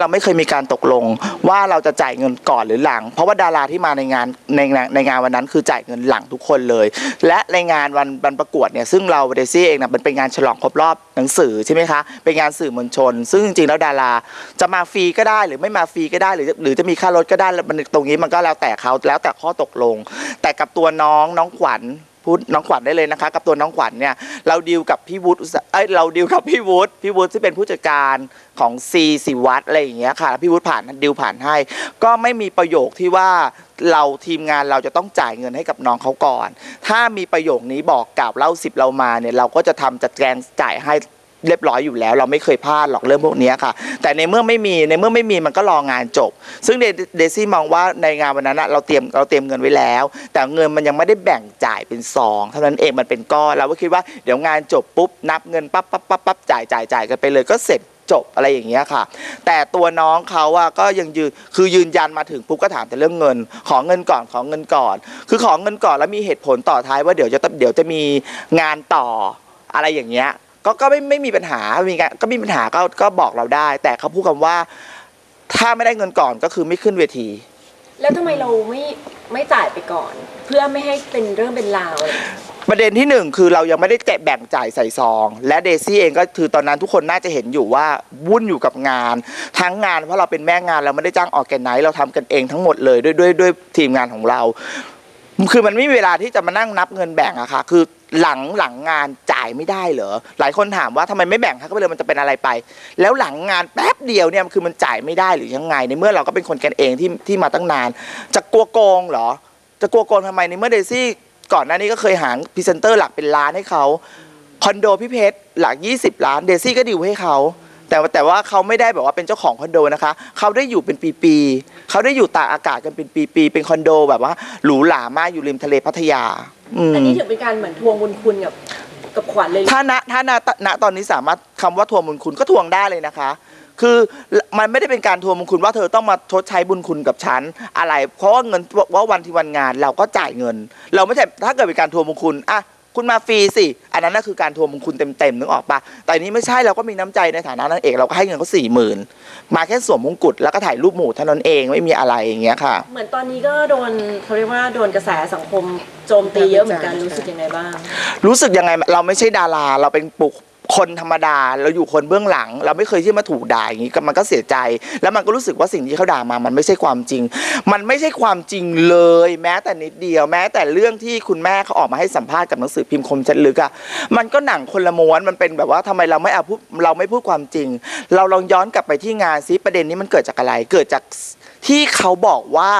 เราไม่เคยมีการตกลงว่าเราจะจ่ายเงินก่อนหรือหลัง เพราะว่าดาราที่มาในงานในงานในงานวันนั้นคือจ่ายเงินหลังทุกคนเลย และในงานวันวันประกวดเนี่ยซึ่งเราเดซี่เองนะมันเป็นงานฉลองครบรอบหนังสือใช่ไหมคะเป็นงานสื่อมวลชน ซึ่งจริงๆแล้วดาราจะมาฟรีก็ได้หรือไม่มาฟรีก็ได้หรือหรือจะมีค่ารถก็ได้แล้วมันตรงนี้มันก็แล้วแต่เขาแล้วแต่ข้อตกลง แต่กับตัวน้องน้องขวัญ พูดน้องขวัญได้เลยนะคะ กับตัวน้องขวัญเนี่ยเราดีลกับพี่วุฒิอุตสาเอ้ยเราดีลกับพี่วุฒิพี่วุฒิที่เป็นผู้จัดการของซีสิวัตรอะไรอย่างเงี้ยค่ะพี่วุฒิผ่านดีลผ่านให้ ก็ไม่มีประโยคที่ว่าเราทีมงานเราจะต้องจ่ายเงินให้กับน้องเขาก่อน ถ้ามีประโยคนี้บอกกล่าวเล่าสิบเรามาเนี่ยเราก็จะทำจัดแจงจ่ายให้ เรียบร้อยอยู่แล้ว เราไม่เคยพลาดหรอกเรื่องพวกนี้ค่ะ แต่ในเมื่อไม่มีในเมื่อไม่มีมันก็รองานจบ ซึ่งเดซี่มองว่าในงานวันนั้นเราเตรียมเราเตรียมเงินไว้แล้ว แต่เงินมันยังไม่ได้แบ่งจ่ายเป็นซองเท่านั้นเองมันเป็นก้อนเราก็คิดว่าเดี๋ยวงานจบปุ๊บนับเงินปั๊บปั๊บปั๊บปั๊บจ่ายจ่ายจ่ายกันไปเลยก็เสร็จจบอะไรอย่างเงี้ยค่ะ แต่ตัวน้องเขาอะก็ยังยืนคือยืนยันมาถึงปุ๊บก็ถามแต่เรื่องเงิน ขอเงินก่อนขอเงินก่อน คือขอเงินก่อนแล้วมีเหตุผลต่อท้ายว่าเดี๋ยวจะเดี๋ยวจะมีงานต่ออะไรอย่างเงี้ย ก็ก็ไม่ไม่มีปัญหามีการก็มีปัญหาก็ก็บอกเราได้ แต่เขาพูดคำว่า ถ้าไม่ได้เงินก่อนก็คือไม่ขึ้นเวที แล้วทำไมเราไม่ไม่จ่ายไปก่อน เพื่อไม่ให้เป็นเรื่องเป็นราวอะไรประเด็นที่หนึ่งคือเรายังไม่ได้แกะแบ่งจ่ายใส่ซอง และเดซี่เองก็คือตอนนั้นทุกคนน่าจะเห็นอยู่ว่าวุ่นอยู่กับงาน ทั้งงานเพราะเราเป็นแม่งานเราไม่ได้จ้างออกแกนไนเราทำกันเองทั้งหมดเลยด้วยด้วยด้วยทีมงานของเรา คือมันไม่มีเวลาที่จะมานั่งนับเงินแบ่งอะค่ะ คือหลังหลังงานจ่ายไม่ได้เหรอ หลายคนถามว่าทำไมไม่แบ่งคะก็ไปเลยมันจะเป็นอะไรไป แล้วหลังงานแป๊บเดียวเนี่ยคือมันจ่ายไม่ได้หรือยังไง ในเมื่อเราก็เป็นคนกันเองที่ที่มาตั้งนาน จะกลัวโกงเหรอ จะกลัวโกงทำไมในเมื่อเดซี่ก่อนหน้านี้ก็เคยหาพรีเซนเตอร์หลักเป็นล้านให้เขาคอนโดพี่เพชรหลัก 20 ล้าน เดซี่ก็ดิวให้เขา แต่ว่าแต่ว่าเขาไม่ได้แบบว่าเป็นเจ้าของคอนโดนะคะ เขาได้อยู่เป็นปีๆเขาได้อยู่ตากอากาศกันเป็นปีๆเป็นคอนโดแบบว่าหรูหรามากอยู่ริมทะเลพัทยา อืม อันนี้ถือเป็นการเหมือนทวงบุญคุณกับกับขวัญเลยถ้าณถ้าณณตอนนี้สามารถคำว่าทวงบุญคุณก็ทวงได้เลยนะคะ คือมันไม่ได้เป็นการทวงบุญคุณว่าเธอต้องมาชดใช้บุญคุณกับฉันอะไร เพราะว่าเงินว่าวันที่วันงานเราก็จ่ายเงิน เราไม่ใช่ถ้าเกิดเป็นการทวงบุญคุณอะ คุณมาฟรีสิ อันนั้นน่ะคือการทวงบุญคุณเต็มๆนึกออกปะแต่อันนี้ไม่ใช่เราก็มีน้ำใจในฐานะนางเอกเราก็ให้เงินเขาสี่หมื่นมาแค่สวมมงกุฎแล้วก็ถ่ายรูปหมู่เท่านั้นเองไม่มีอะไรอย่างเงี้ยค่ะ เหมือนตอนนี้ก็โดนเขาเรียกว่าโดนกระแสสังคมโจมตีเยอะเหมือนกันรู้สึกยังไงบ้าง รู้สึกยังไงเราไม่ใช่ดารา เราเป็นปุก คนธรรมดาเราอยู่คนเบื้องหลัง เราไม่เคยที่มาถูกด่าอย่างนี้มันก็เสียใจ แล้วมันก็รู้สึกว่าสิ่งที่เขาด่ามามันไม่ใช่ความจริง มันไม่ใช่ความจริงเลย แม้แต่นิดเดียว แม้แต่เรื่องที่คุณแม่เขาออกมาให้สัมภาษณ์กับหนังสือพิมพ์คมชัดลึกอะมันก็หนังคนละม้วนมันเป็นแบบว่าทำไมเราไม่เอาพูดเราไม่พูดความจริง เราลองย้อนกลับไปที่งานซิประเด็นนี้มันเกิดจากอะไรเกิดจากที่เขาบอกว่า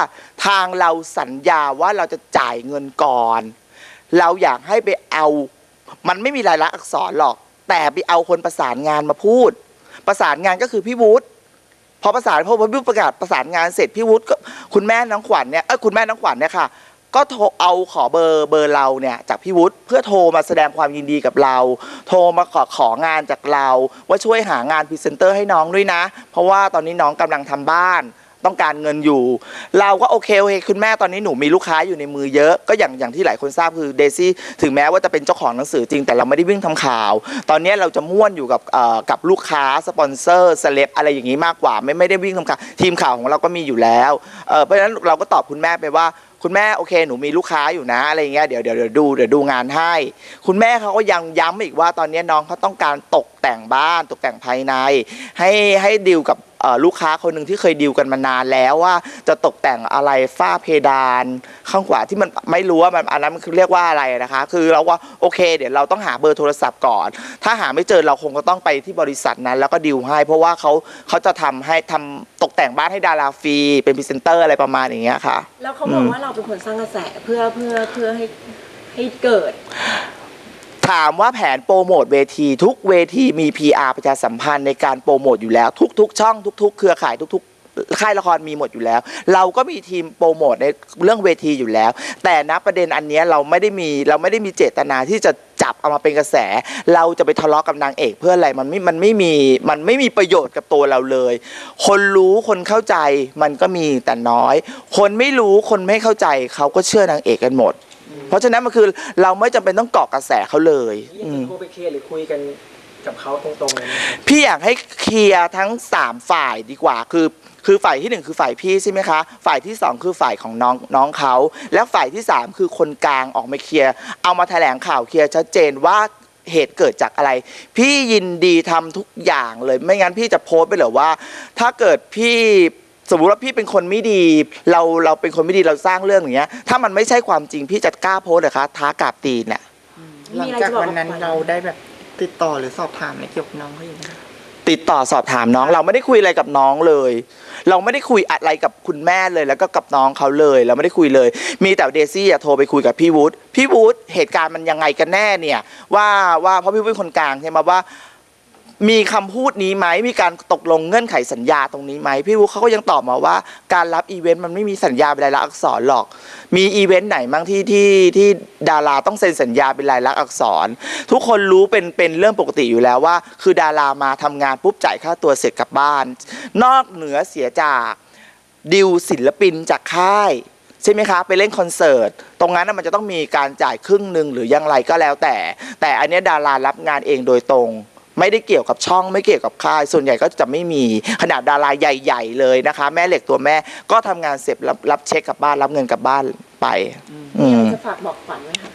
ทางเราสัญญาว่าเราจะจ่ายเงินก่อน เราอยากให้ไปเอา มันไม่มีรายลักษณ์อักษรหรอก แต่ไปเอาคนประสานงานมาพูด ประสานงานก็คือพี่วุฒิพอประสานพอพี่วุฒิประกาศประสานงานเสร็จพี่วุฒิก็คุณแม่น้องขวัญเนี่ยเออคุณแม่น้องขวัญเนี่ยค่ะ ก็โทรเอาขอเบอร์เบอร์เราเนี่ยจากพี่วุฒิเพื่อโทรมาแสดงความยินดีกับเรา โทรมาขอของานจากเรา ว่าช่วยหางานพรีเซนเตอร์ให้น้องด้วยนะ เพราะว่าตอนนี้น้องกำลังทำบ้าน ต้องการเงินอยู่ เราก็โอเคโอเคคุณแม่ตอนนี้หนูมีลูกค้าอยู่ในมือเยอะก็อย่างอย่างที่หลายคนทราบคือเดซี่ถึงแม้ว่าจะเป็นเจ้าของหนังสือจริงแต่เราไม่ได้วิ่งทำข่าว ตอนนี้เราจะม่วนอยู่กับเอ่อกับลูกค้าสปอนเซอร์เซเลบอะไรอย่างนี้มากกว่า ไม่ไม่ได้วิ่งทำข่าวทีมข่าวของเราก็มีอยู่แล้วเอ่อเพราะฉะนั้นเราก็ตอบคุณแม่ไปว่าคุณแม่โอเคหนูมีลูกค้าอยู่นะอะไรอย่างเงี้ยเดี๋ยวเดี๋ยวเดี๋ยวดูเดี๋ยวดูงานให้ คุณแม่เขาก็ยังย้ำอีกว่าตอนนี้น้องเขาต้องการตกแต่งบ้านตกแต่งภายใน ให้ให้ดีลกับเอ่อลูกค้าคนหนึ่งที่เคยดีลกันมานานแล้วว่า จะตกแต่งอะไรฝ้าเพดานข้างขวาที่มันไม่รู้ว่ามันอันนั้นมันคือเรียกว่าอะไรนะคะ คือเราว่าโอเค เดี๋ยวเราต้องหาเบอร์โทรศัพท์ก่อน ถ้าหาไม่เจอเราคงก็ต้องไปที่บริษัทนั้น แล้วก็ดีลให้ เพราะว่าเขาเขาจะทำให้ทำตกแต่งบ้านให้ดาราฟรีเป็นพรีเซนเตอร์อะไรประมาณอย่างเงี้ยค่ะ แล้วเขาบอกว่าเราเป็นคนสร้างกระแสเพื่อเพื่อเพื่อให้ให้เกิด ถามว่าแผนโปรโมทเวทีทุกเวทีมี PR ประชาสัมพันธ์ในการโปรโมทอยู่แล้ว ทุก ๆ ช่อง ทุก ๆ เครือข่ายทุก ๆ ค่ายละครมีหมดอยู่แล้ว เราก็มีทีมโปรโมทในเรื่องเวทีอยู่แล้ว แต่ณประเด็นอันเนี้ยเราไม่ได้มีเราไม่ได้มีเจตนาที่จะจับเอามาเป็นกระแส เราจะไปทะเลาะกับนางเอกเพื่ออะไรมันไม่มันไม่มีมันไม่มีประโยชน์กับตัวเราเลย คนรู้คนเข้าใจมันก็มีแต่น้อย คนไม่รู้คนไม่เข้าใจเขาก็เชื่อนางเอกกันหมด เพราะฉะนั้นมันคือเราไม่จำเป็นต้องเกาะกระแสเขาเลยนี่อืคือมโทรไปเคลียร์หรือคุยกันกับเขาตรงๆเลยนะครับพี่อยากให้เคลียร์ทั้งสามฝ่ายดีกว่า คือ คือฝ่ายที่หนึ่งคือฝ่ายพี่ใช่ไหมคะ ฝ่ายที่สองคือฝ่ายของน้องน้องเขา และฝ่ายที่สามคือคนกลางออกมาเคลียร์ เอามาแถลงข่าวเคลียร์ชัดเจนว่าเหตุเกิดจากอะไร พี่ยินดีทำทุกอย่างเลย ไม่งั้นพี่จะโพสต์ไปเลยว่า ถ้าเกิดพี่ สมมุติว่าพี่เป็นคนไม่ดี เราเราเป็นคนไม่ดีเราสร้างเรื่องอย่างเงี้ย ถ้ามันไม่ใช่ความจริงพี่จะกล้าโพสต์เหรอคะท้ากราบตีนน่ะหลังจากวันนั้นเราได้แบบติดต่อหรือสอบถามในเกี่ยวกับน้องเขาอยู่ไหมคะติดต่อสอบถามน้อง เราไม่ได้คุยอะไรกับน้องเลย เราไม่ได้คุยอะไรกับคุณแม่เลย แล้วก็กับน้องเขาเลย เราไม่ได้คุยเลย มีแต่เดซี่อะโทรไปคุยกับพี่วูดพี่วูดเหตุการณ์มันยังไงกันแน่เนี่ย ว่าว่าเพราะพี่วูดเป็นคนกลางใช่ไหมว่า มีคำพูดนี้ไหมมีการตกลงเงื่อนไขสัญญาตรงนี้ไหมพี่วูดเขาก็ยังตอบมาว่า การรับอีเวนต์มันไม่มีสัญญาเป็นลายลักษณ์อักษรหรอก มีอีเวนต์ไหนบ้างที่ที่ที่ดาราต้องเซ็นสัญญาเป็นลายลักษณ์อักษร ทุกคนรู้เป็นเป็นเรื่องปกติอยู่แล้วว่า คือดารามาทำงานปุ๊บจ่ายค่าตัวเสร็จกลับบ้าน นอกเหนือเสียจากดิวศิลปินจากค่ายใช่ไหมคะ ไปเล่นคอนเสิร์ต ตรงนั้นมันจะต้องมีการจ่ายครึ่งหนึ่งหรือยังไรก็แล้วแต่ แต่อันนี้ดารารับงานเองโดยตรง ไม่ได้เกี่ยวกับช่องไม่เกี่ยวกับค่าย ส่วนใหญ่ก็จะไม่มีขนาดดาราใหญ่ ๆ เลยนะคะ แม่เหล็กตัวแม่ก็ทำงานเสร็จรับรับเช็คกลับบ้านรับเงินกลับบ้านไปมีอะไรอืม จะฝากบอกขวัญไหมคะ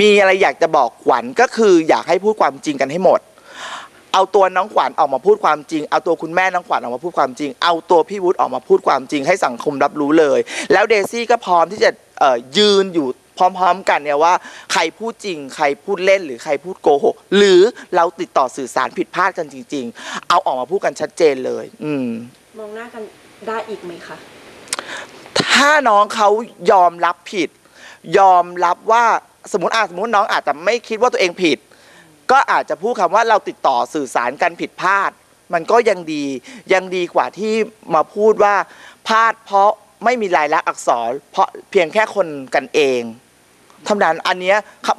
มีอะไรอยากจะบอกขวัญก็คืออยากให้พูดความจริงกันให้หมด เอาตัวน้องขวัญออกมาพูดความจริง เอาตัวคุณแม่น้องขวัญออกมาพูดความจริง เอาตัวพี่วุฒิออกมาพูดความจริง ให้สังคมรับรู้เลย แล้วเดซี่ก็พร้อมที่จะเอ่อยืนอยู่ พร้อม ๆ กันเนี่ยว่าใครพูดจริง ใครพูดเล่นหรือใครพูดโกหกหรือเราติดต่อสื่อสารผิดพลาดกันจริง ๆ เอาออกมาพูดกันชัดเจนเลย อืม มองหน้ากันได้อีกไหมคะ ถ้าน้องเขายอมรับผิด ยอมรับว่าสมมติอาสมมติน้องอาจจะไม่คิดว่าตัวเองผิด ก็อาจจะพูดคำว่าเราติดต่อสื่อสารกันผิดพลาด มันก็ยังดียังดีกว่าที่มาพูดว่าพลาดเพราะ ไม่มีลายลักษณ์อักษร เพราะเพียงแค่คนกันเองเท่านั้นอันเนี้ย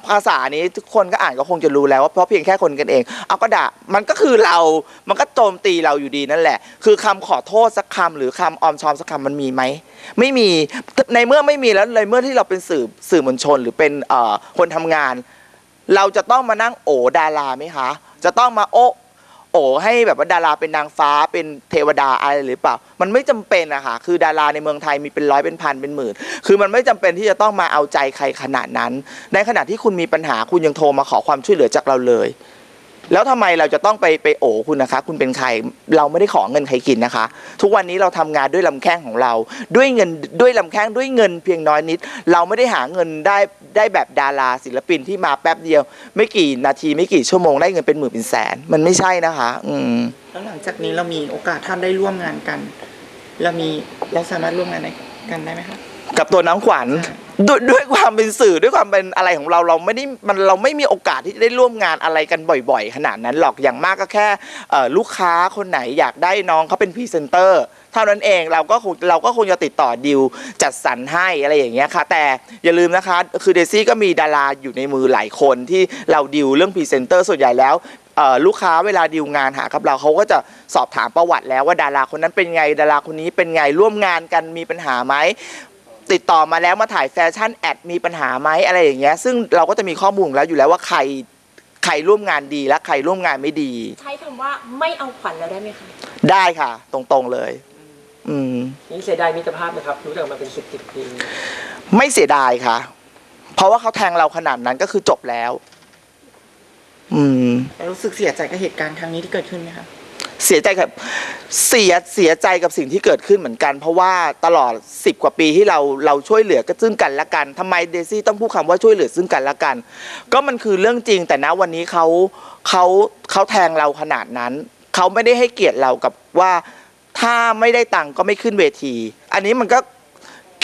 ภาษานี้ทุกคนก็อ่านก็คงจะรู้แล้วว่าเพราะเพียงแค่คนกันเอง เอาก็ด่ามันก็คือเรา มันก็โจมตีเราอยู่ดีนั่นแหละ คือคำขอโทษสักคำหรือคำออมชอมสักคำมันมีไหมไม่มีในเมื่อไม่มีแล้วในเมื่อที่เราเป็นสื่อสื่อมวลชน หรือเป็นคนทำงาน เราจะต้องมานั่งโอดาราไหมคะ จะต้องมาโอ โอ้ให้แบบว่าดาราเป็นนางฟ้าเป็นเทวดาอะไรหรือเปล่า มันไม่จำเป็นอะค่ะคือดาราในเมืองไทยมีเป็นร้อยเป็นพันเป็นหมื่นคือมันไม่จำเป็นที่จะต้องมาเอาใจใครขนาดนั้น ในขณะที่คุณมีปัญหาคุณยังโทรมาขอความช่วยเหลือจากเราเลย แล้วทำไมเราจะต้องไปไปโอคุณนะคะ คุณเป็นใครเราไม่ได้ขอเงินใครกินนะคะ ทุกวันนี้เราทำงานด้วยลำแข้งของเรา ด้วยเงินด้วยลำแข้งด้วยเงินเพียงน้อยนิด เราไม่ได้หาเงินได้ได้แบบดาราศิลปินที่มาแป๊บเดียว ไม่กี่นาทีไม่กี่ชั่วโมงได้เงินเป็นหมื่นเป็นแสน มันไม่ใช่นะคะ อืมแล้วหลังจากนี้เรามีโอกาสท่านได้ร่วมงานกัน เรามีเราสามารถร่วมงานในกันได้ไหมคะกับตัวน้องขวัญ ด้วยด้วยความเป็นสื่อด้วยความเป็นอะไรของเราเราไม่ได้มันเราไม่มีโอกาสที่จะได้ร่วมงานอะไรกันบ่อยๆ ขนาดนั้นหรอกอย่างมากก็แค่เอ่อลูกค้าคนไหนอยากได้น้องเขาเป็นพรีเซนเตอร์เท่านั้นเองเราก็คงเราก็คงจะติดต่อดิวจัดสรรให้อะไรอย่างเงี้ยค่ะ แต่อย่าลืมนะคะคือเดซี่ก็มีดาราอยู่ในมือหลายคนที่เราดิวเรื่องพรีเซนเตอร์ส่วนใหญ่แล้วเอ่อลูกค้าเวลาดิวงานหากับเราเขาก็จะสอบถามประวัติแล้วว่าดาราคนนั้นเป็นไงดาราคนนี้เป็นไงร่วมงานกันมีปัญหาไหม ติดต่อมาแล้วมาถ่ายแฟชั่นแอดมีปัญหาไหมอะไรอย่างเงี้ยซึ่งเราก็จะมีข้อมูลแล้วอยู่แล้วว่าใครใครร่วมงานดีและใครร่วมงานไม่ดี ใช้คำว่าไม่เอาขวัญแล้วได้ไหมคะได้ค่ะ ตรงๆเลย อืม นี่เสียดายมิตรภาพนะครับ รู้จักมาเป็นสิบสิบปี ไม่เสียดายค่ะ เพราะว่าเขาแทงเราขนาดนั้นก็คือจบแล้ว อืมแล้วรู้สึกเสียใจกับเหตุการณ์ครั้งนี้ที่เกิดขึ้นไหมคะ เสียใจกับเสียเสียใจกับสิ่งที่เกิดขึ้นเหมือนกัน เพราะว่าตลอดสิบกว่าปีที่เราเราช่วยเหลือกันซึ่งกันและกันทำไมเดซี่ต้องพูดคำว่าช่วยเหลือซึ่งกันและกัน ก็มันคือเรื่องจริง แต่ณวันนี้เขาเขาเขาแทงเราขนาดนั้น เขาไม่ได้ให้เกียรติเรากับว่าถ้าไม่ได้ตังค์ก็ไม่ขึ้นเวที อันนี้มันก็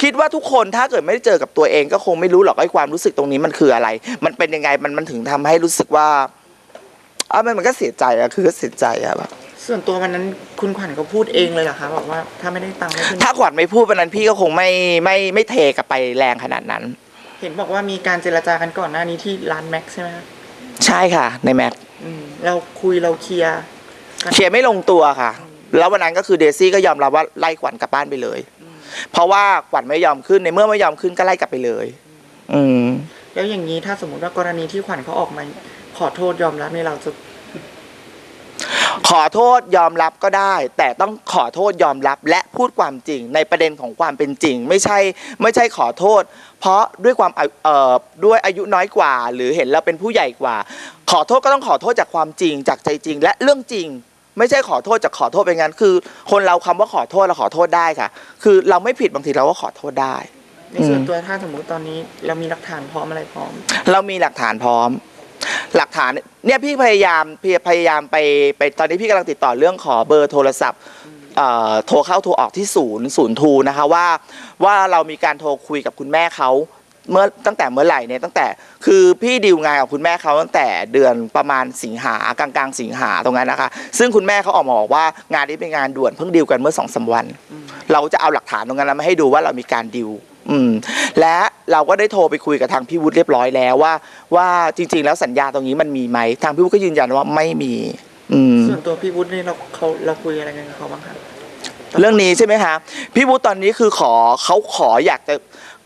คิดว่าทุกคนถ้าเกิดไม่ได้เจอกับตัวเองก็คงไม่รู้หรอกไอ้ความรู้สึกตรงนี้มันคืออะไร มันเป็นยังไงมันมันถึงทำให้รู้สึกว่าอะมันมันก็เสียใจอะคือก็เสียใจอะแบบ ส่วนตัววันนั้นคุณขวัญเขาพูดเองเลยเหรอคะบอกว่าถ้าไม่ได้ตังค์ไม่ขึ้นถ้าขวัญไม่พูดวันนั้นพี่ก็คงไม่ไม่ไม่เทกลับไปแรงขนาดนั้น เห็นบอกว่ามีการเจรจากันก่อนหน้านี้ที่ร้านแม็กซ์ใช่ไหมคะใช่ค่ะ ในแม็กอืมเราคุยเราเคลียร์กัน เคลียร์ไม่ลงตัวค่ะ แล้ววันนั้นก็คือเดซี่ก็ยอมรับว่าไล่ขวัญกลับบ้านไปเลย เพราะว่าขวัญไม่ยอมขึ้นในเมื่อไม่ยอมขึ้นก็ไล่กลับไปเลย อืม แล้วอย่างนี้ถ้าสมมติว่ากรณีที่ขวัญเขาออกมาพขอโทษยอมรับในเราจะ ขอโทษยอมรับก็ได้ แต่ต้องขอโทษยอมรับและพูดความจริงในประเด็นของความเป็นจริง ไม่ใช่ไม่ใช่ขอโทษ เพราะด้วยความอาเอ่อด้วยอายุน้อยกว่า หรือเห็นเราเป็นผู้ใหญ่กว่า ขอโทษก็ต้องขอโทษจากความจริง จากใจจริง และเรื่องจริง ไม่ใช่ขอโทษจากขอโทษเป็นงั้นคือ คนเราคำว่าขอโทษเราขอโทษได้ค่ะ คือเราไม่ผิดบางทีเราก็ขอโทษได้ ในส่วนตัวถ้าสมมติตอนนี้เรามีหลักฐานพร้อมอะไรพร้อม เรามีหลักฐานพร้อม หลักฐานเนี่ยพี่พยายามพี่พยายามไปไปตอนนี้พี่กำลังติดต่อเรื่องขอเบอร์โทรศัพท์เอ่อโทรเข้าโทรออกที่ศูนย์ศูนย์ทูนะคะว่าว่าเรามีการโทรคุยกับคุณแม่เขาเมื่อตั้งแต่เมื่อไหร่เนี่ยตั้งแต่คือพี่ดีลงานกับคุณแม่เขาตั้งแต่เดือนประมาณสิงหากลางกลางๆสิงหาตรงนั้นนะคะ ซึ่งคุณแม่เขาออกมาบอกว่างานนี้เป็นงานด่วนเพิ่งดีลกันเมื่อสองสามวัน เราจะเอาหลักฐานตรงนั้นมาให้ดูว่าเรามีการดิว อืมและเราก็ได้โทรไปคุยกับทางพี่วุฒิเรียบร้อยแล้วว่า ว่าจริง ๆ แล้วสัญญาตรงนี้มันมีไหมทางพี่วุฒิก็ยืนยันว่าไม่มี อืม ส่วนตัวพี่วุฒินี่เราเขาเราคุยอะไรกันกับเขาบ้างครับ เรื่องนี้ใช่ไหมคะพี่วุฒิตอนนี้คือขอเขาขออยากจะ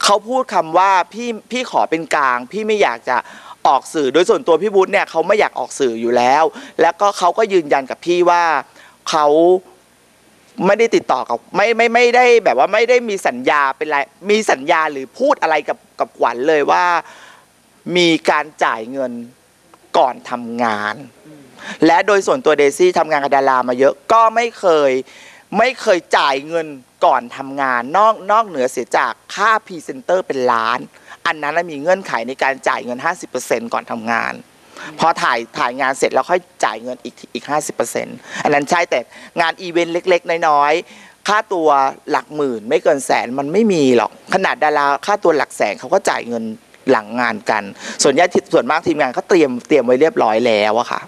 เขาพูดคำว่าพี่พี่ขอเป็นกลาง พี่ไม่อยากจะออกสื่อโดยส่วนตัวพี่วุฒิเนี่ยเขาไม่อยากออกสื่ออยู่แล้ว แล้วก็เขาก็ยืนยันกับพี่ว่าเขา ไม่ได้ติดต่อกับไม่ไม่ไม่ได้แบบว่าไม่ได้มีสัญญาเป็นไรมีสัญญาหรือพูดอะไรกับกับขวัญเลยว่า มีการจ่ายเงินก่อนทำงาน และโดยส่วนตัวเดซี่ทำงานกับดารามาเยอะก็ไม่เคยไม่เคยจ่ายเงินก่อนทำงาน นอกนอกเหนือเสียจากค่าพรีเซนเตอร์เป็นล้าน อันนั้นนะมีเงื่อนไขในการจ่ายเงิน 50%ก่อนทำงาน พอถ่ายถ่ายงานเสร็จแล้วค่อยจ่ายเงินอีกอีกห้าสิบเปอร์เซ็นต์อันนั้นใช่แต่งานอีเวนต์เล็ก ๆ น้อยๆ ค่าตัวหลักหมื่นไม่เกินแสนมันไม่มีหรอก ขนาดดาราค่าตัวหลักแสนเขาก็จ่ายเงินหลังงานกัน ส่วนใหญ่ส่วนมากทีมงานเขาเตรียมเตรียมไว้เรียบร้อยแล้วอะค่ะ